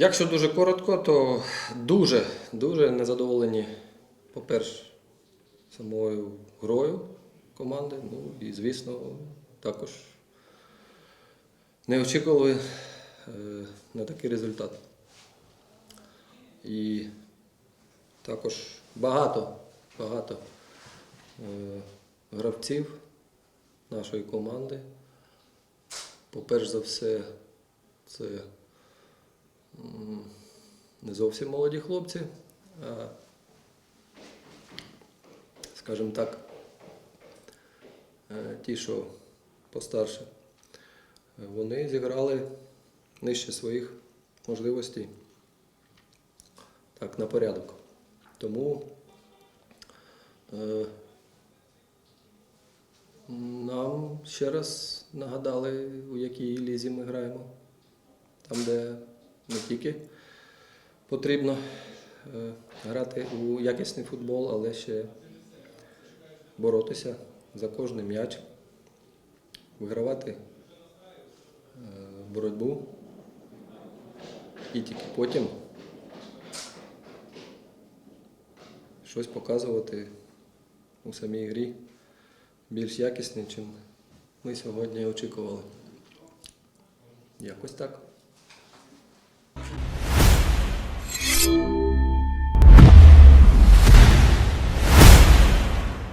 Якщо дуже коротко, то дуже, дуже незадоволені, по-перше, самою грою команди. Ну і, звісно, також не очікували е, на такий результат. І також багато, багато е, гравців нашої команди. По-перш за все, це не зовсім молоді хлопці, скажімо так, е, ті, що постарше, вони зіграли нижче своїх можливостей так, на порядок. Тому е, нам ще раз нагадали, у якій лізі ми граємо. Там, де не тільки потрібно е, грати у якісний футбол, але ще боротися за кожний м'яч, вигравати е, боротьбу і тільки потім щось показувати у самій грі більш якісне, чим ми сьогодні очікували. Якось так.